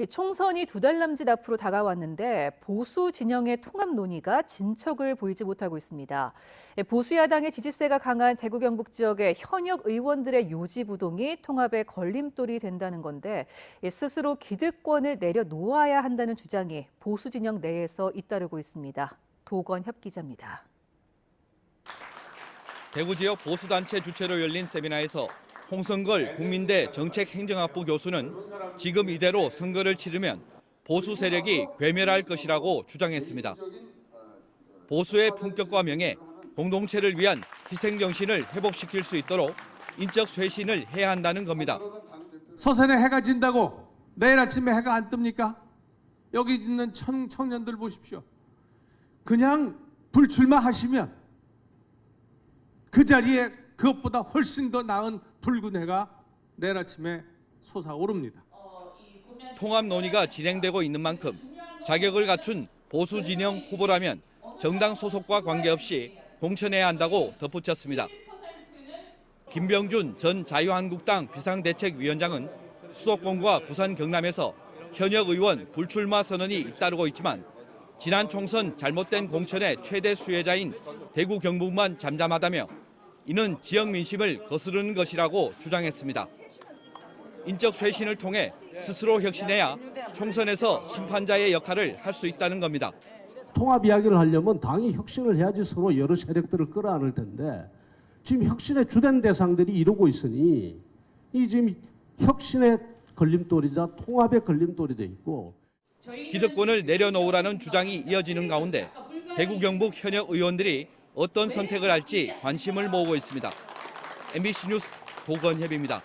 이 총선이 두 달 남짓 앞으로 다가왔는데 보수 진영의 통합 논의가 진척을 보이지 못하고 있습니다. 이 보수 야당의 지지세가 강한 대구 경북 지역의 현역 의원들의 요지부동이 통합의 걸림돌이 된다는 건데 이 스스로 기득권을 내려놓아야 한다는 주장이 보수 진영 내에서 잇따르고 있습니다. 도건협 기자입니다. 대구 지역 보수 단체 주최로 열린 세미나에서 홍성걸 국민대 정책행정학부 교수는 지금 이대로 선거를 치르면 보수 세력이 괴멸할 것이라고 주장했습니다. 보수의 품격과 명예, 공동체를 위한 희생정신을 회복시킬 수 있도록 인적 쇄신을 해야 한다는 겁니다. 서산에 해가 진다고 내일 아침에 해가 안 뜹니까? 여기 있는 청, 청년들 보십시오. 그냥 불출마하시면 그 자리에 그것보다 훨씬 더 나은 붉은 해가 내일 아침에 솟아오릅니다. 통합 논의가 진행되고 있는 만큼 자격을 갖춘 보수 진영 후보라면 정당 소속과 관계없이 공천해야 한다고 덧붙였습니다. 김병준 전 자유한국당 비상대책위원장은 수도권과 부산 경남에서 현역 의원 불출마 선언이 잇따르고 있지만 지난 총선 잘못된 공천의 최대 수혜자인 대구 경북만 잠잠하다며 이는 지역 민심을 거스르는 것이라고 주장했습니다. 인적 쇄신을 통해 스스로 혁신해야 총선에서 심판자의 역할을 할 수 있다는 겁니다. 통합 이야기를 하려면 당이 혁신을 해야지 서로 여러 세력들을 끌어안을 텐데 지금 혁신의 주된 대상들이 이러고 있으니 이 지금 혁신의 걸림돌이자 통합의 걸림돌이 돼 있고 기득권을 내려놓으라는 주장이 이어지는 가운데 대구 경북 현역 의원들이 어떤 선택을 할지 관심을 모으고 있습니다. MBC 뉴스 도건협입니다.